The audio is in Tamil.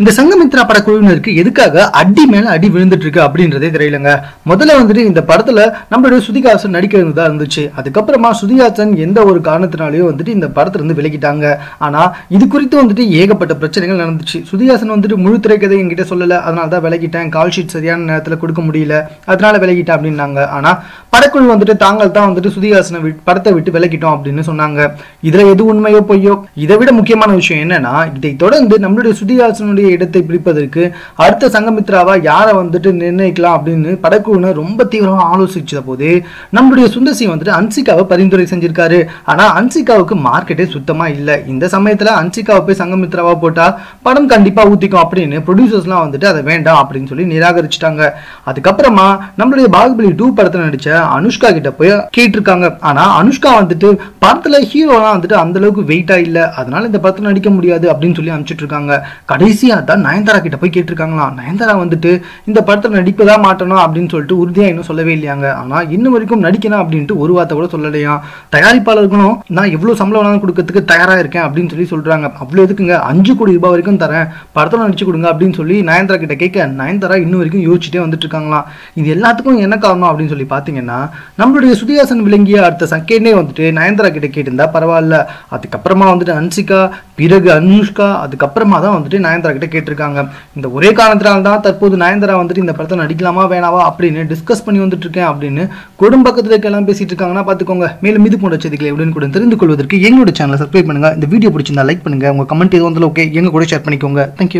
இந்த சங்கமித்ரா படக்குழுவினருக்கு எதுக்காக அடி மேல அடி விழுந்துட்டு இருக்கு அப்படின்றதே தெரியலங்க. முதல்ல வந்துட்டு இந்த படத்துல நம்மளுடைய சுதிகாசன் நடிக்கிறது தான் இருந்துச்சு. அதுக்கப்புறமா சுதிகாசன் எந்த ஒரு காரணத்தினாலையும் வந்துட்டு இந்த படத்துல இருந்து விலகிட்டாங்க. ஆனா இது குறித்து வந்துட்டு ஏகப்பட்ட பிரச்சனைகள் நடந்துச்சு. சுதிகாசன் வந்துட்டு முழு திரைக்கதை என்கிட்ட சொல்லல. அதனால தான் விலகிட்டேன். கால் ஷீட் சரியான நேரத்துல கொடுக்க முடியல. அதனால விலகிட்டேன் அப்படின்னாங்க. ஆனா படக்குழு வந்துட்டு தாங்கள் தான் வந்துட்டு சுதிகாசனை படத்தை விட்டு விலகிட்டோம் அப்படின்னு சொன்னாங்க. இதுல எது உண்மையோ பொய்யோ? இதை விட முக்கியமான விஷயம் என்னன்னா இதை தொடர்ந்து நம்மளுடைய சுதிகாசனுடைய இடத்தை பிடிப்பதற்கு அடுத்த சங்கமித்ராவா யாரை வந்துட்டு நிர்ணயிக்கலாம் அப்படின்னு படக்குழுவினர் ரொம்ப தீவிரமாக ஆலோசிச்ச போது நம்மளுடைய சுந்தர்சி வந்துட்டு அன்சிகாவை பரிந்துரை செஞ்சிருக்காரு. ஆனால் அன்சிகாவுக்கு மார்க்கெட்டே சுத்தமாக இல்லை. இந்த சமயத்தில் அன்சிகாவை போய் சங்கமித்ராவா போட்டால் படம் கண்டிப்பாக ஊற்றிக்கும் அப்படின்னு ப்ரொடியூசர்ஸ்லாம் வந்துட்டு அதை வேண்டாம் அப்படின்னு சொல்லி நிராகரிச்சிட்டாங்க. அதுக்கப்புறமா நம்மளுடைய பாகுபலி டூ படத்தில் நடித்த அனுஷ்கா கிட்ட போய் கேட்டிருக்காங்க. ஆனால் அனுஷ்கா வந்துட்டு படத்தில் ஹீரோலாம் வந்துட்டு அந்த அளவுக்கு வெயிட்டா இல்ல. அதனால இந்த படத்தில் நடிக்க முடியாது அப்படின்னு சொல்லி அனுப்பிச்சிட்டு இருக்காங்க. கடைசியாக அதான் நயன்தாரா கிட்ட போய் கேட்டிருக்காங்களாம் நயன்தாரா வந்துட்டு இந்த படத்துல நடிப்பதா மாட்டணும் அப்படின்னு சொல்லிட்டு உறுதியா இன்னும் சொல்லவே இல்லையாங்க. ஆனால் இன்னும் வரைக்கும் நடிக்கணும் அப்படின்ட்டு ஒரு வார்த்தை கூட சொல்லலையா? தயாரிப்பாளர்களும் நான் எவ்வளவு சம்பளம் வேணாலும் கொடுக்கறதுக்கு தயாரா இருக்கேன் அப்படின்னு சொல்லி சொல்றாங்க. அவ்வளோ எதுக்குங்க? அஞ்சு கோடி ரூபாய் வரைக்கும் தரேன். படத்தில் நடிச்சு கொடுங்க அப்படின்னு சொல்லி நயன்தாரா கிட்ட கேட்க நயன்தாரா இன்னும் வரைக்கும் யோசிச்சுட்டே வந்துட்டு இருக்காங்களாம் இது எல்லாத்துக்கும் என்ன காரணம் அப்படின்னு சொல்லி பார்த்தீங்கன்னா நம்மளுடைய சுதிகாசன் விளங்கிய அடுத்த செகண்டே வந்துட்டு நயன்தாரா கிட்ட கேட்டிருந்தா பரவாயில்ல. அதுக்கப்புறமா வந்துட்டு அன்சிகா பிறகு அனுஷ்கா அதுக்கப்புறமா தான் வந்துட்டு நயன்தாரா கிட்ட கேட்டிருக்காங்க. இந்த ஒரே காரணத்தினால தான் தற்போது நயன்தாரா வந்துட்டு இந்த படத்தை நடிக்கலாமா வேணாவா அப்படின்னு டிஸ்கஸ் பண்ணி வந்துட்டு இருக்கேன் அப்படின்னு குடும்ப பக்கத்துல இருக்கலாம் பேசிட்டு இருக்காங்கன்னா பாத்துக்கோங்க. மேலும் இது போன்ற செய்திகளை எப்படின்னு கூட தெரிந்து கொள்வதற்கு எங்களோட சேனலை சப்ஸ்கிரைப் பண்ணுங்க. இந்த வீடியோ பிடிச்சிருந்தா லைக் பண்ணுங்க. உங்க கமெண்ட் எதுவும் வந்தாலும் ஓகே எங்க கூட ஷேர் பண்ணிக்கோங்க. தேங்க்யூ